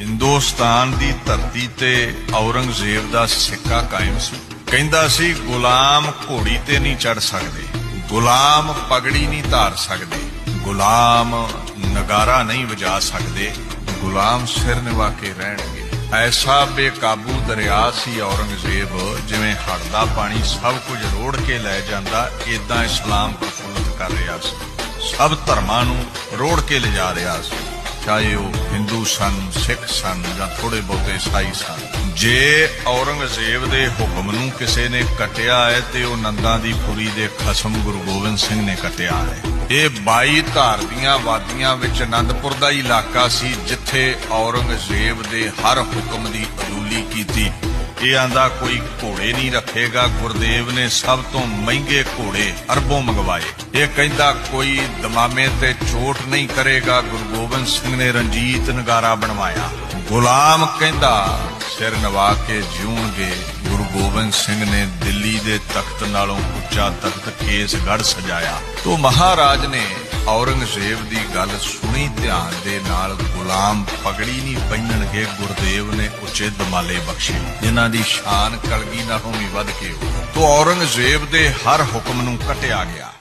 ਹਿੰਦੁਸਤਾਨ ਦੀ ਧਰਤੀ ਤੇ ਔਰੰਗਜ਼ੇਬ ਦਾ ਸਿੱਕਾ ਕਾਇਮ ਸੀ। ਕਹਿੰਦਾ ਸੀ, ਗੁਲਾਮ ਘੋੜੀ ਤੇ ਨਹੀਂ ਚੜ ਸਕਦੇ। ਗੁਲਾਮ ਪਗੜੀ ਨਹੀਂ ਧਾਰ ਸਕਦੇ। ਗੁਲਾਮ ਨਗਾਰਾ ਨਹੀਂ ਵਜਾ ਸਕਦੇ। ਗੁਲਾਮ ਸਿਰ ਨਿਵਾ ਕੇ ਰਹਿਣਗੇ। ਐਸਾ ਬੇਕਾਬੂ ਦਰਿਆ ਸੀ ਔਰੰਗਜ਼ੇਬ, ਜਿਵੇਂ ਹੜ੍ਹ ਦਾ ਪਾਣੀ ਸਭ ਕੁਝ ਰੋੜ ਕੇ ਲੈ ਜਾਂਦਾ ਇਦਾਂ ਇਸਲਾਮ ਪ੍ਰਫੁੱਲਤ ਕਰ ਰਿਹਾ ਸੀ। ਸਭ ਧਰਮਾਂ ਨੂੰ ਰੋੜ ਕੇ ਲਿਜਾ ਰਿਹਾ ਸੀ। ਚਾਹੇ ਉਹ ਹਿੰਦੂ ਸਨ ਸਿੱਖ ਸਨ ਜਾਂ ਥੋੜੇ ਬਹੁਤੇ ਈਸਾਈ ਸਨ ਜੇ ਔਰੰਗਜ਼ੇਬ ਦੇ ਹੁਕਮ ਨੂੰ ਕਿਸੇ ਨੇ ਕਟਿਆ ਹੈ ਤੇ ਉਹ ਨੰਦਾਂ ਦੀ ਪੁਰੀ ਦੇ ਖਸਮ ਗੁਰੂ ਗੋਬਿੰਦ ਸਿੰਘ ਨੇ ਕਟਿਆ ਹੈ। ਇਹ 22 ਧਾਰ ਦੀਆਂ ਵਾਦੀਆਂ ਵਿੱਚ ਅਨੰਦਪੁਰ ਦਾ ਇਲਾਕਾ ਸੀ, ਜਿੱਥੇ ਔਰੰਗਜ਼ੇਬ ਦੇ ਹਰ ਹੁਕਮ ਦੀ ਅਦੂਲੀ ਕੀਤੀ। ਇਹ ਆਂਦਾ ਕੋਈ ਘੋੜੇ ਨਹੀਂ ਰੱਖੇਗਾ। ਗੁਰਦੇਵ ਨੇ ਸਭ ਤੋਂ ਮਹਿੰਗੇ ਘੋੜੇ ਅਰਬੋਂ ਮੰਗਵਾਏ। ਇਹ ਕਹਿੰਦਾ, ਕੋਈ ਦਮਾਮੇ ਤੇ ਚੋਟ ਨਹੀਂ ਕਰੇਗਾ। ਗੁਰੂ ਗੋਬਿੰਦ ਸਿੰਘ ਨੇ ਰਣਜੀਤ ਨਗਾਰਾ ਬਣਵਾਇਆ। ਗੁਲਾਮ ਕਹਿੰਦਾ, ਸਿਰ ਨਵਾ ਕੇ ਜਿਉਣਗੇ ਗੁਰੂ ਗੋਬਿੰਦ ਸਿੰਘ ਨੇ ਦਿੱਲੀ ਦੇ ਤਖਤ ਨਾਲੋਂ ਉੱਚਾ ਤਖਤ ਕੇਸਗੜ੍ਹ ਸਜਾਇਆ। ਤੋਂ ਮਹਾਰਾਜ ਨੇ ਔਰੰਗਜ਼ੇਬ ਦੀ ਗੱਲ ਸੁਣੀ ਧਿਆਨ ਦੇ ਨਾਲ ਗੁਲਾਮ ਪਗੜੀ ਨਹੀਂ ਪਹਿਨਣਗੇ, ਗੁਰਦੇਵ ਨੇ ਉੱਚੇ ਦਮਾਲੇ ਬਖਸ਼ੇ। ਜਿਨ੍ਹਾਂ ਦੀ ਸ਼ਾਨ ਕਲਗੀ ਨਾਲੋਂ ਵੀ ਵੱਧ ਕੇ ਹੋ ਤੋਂ ਔਰੰਗਜ਼ੇਬ ਦੇ ਹਰ ਹੁਕਮ ਨੂੰ ਕਟਿਆ ਗਿਆ।